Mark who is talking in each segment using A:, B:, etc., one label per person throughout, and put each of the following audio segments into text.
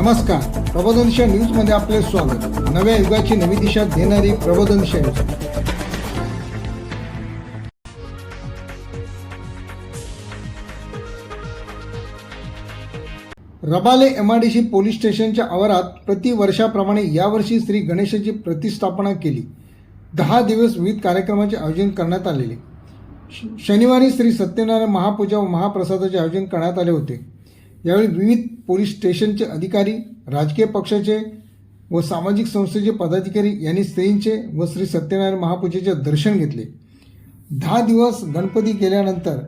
A: नमस्कार. प्रबोधनशा न्यूज न्यूजमध्ये आपले स्वागत. नव्या युगाची नवी दिशा देणारी प्रबोधनशा न्यूज. रबाले एमआरडीसी पोलीस स्टेशनच्या आवारात प्रतिवर्षाप्रमाणे यावर्षी श्री गणेशाची प्रतिष्ठापना केली. दहा दिवस विविध कार्यक्रमाचे आयोजन करण्यात आलेले. श- शनिवारी श्री सत्यनारायण महापूजा व महाप्रसादाचे आयोजन करण्यात आले होते. यावेळी विविध पोलीस स्टेशनचे अधिकारी राजकीय पक्षाचे व सामाजिक संस्थेचे पदाधिकारी यांनी स्त्रींचे व श्री सत्यनारायण महापूजेचे दर्शन घेतले. दहा दिवस गणपती केल्यानंतर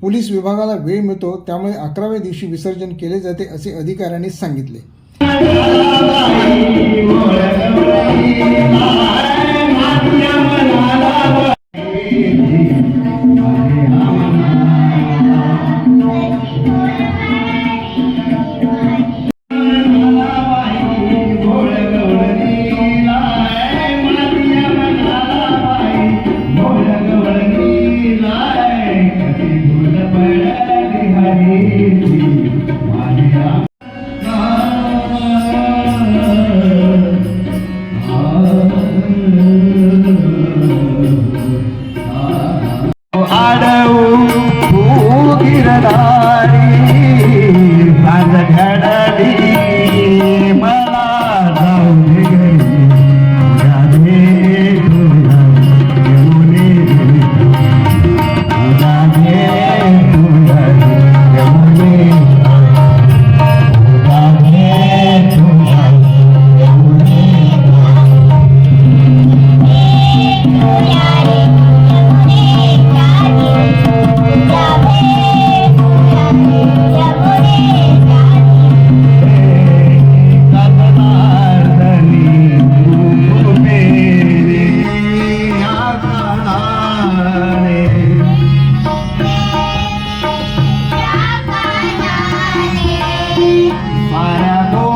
A: पोलीस विभागाला वेळ मिळतो त्यामुळे अकराव्या दिवशी विसर्जन केले जाते असे अधिकाऱ्यांनी सांगितले.
B: para todos.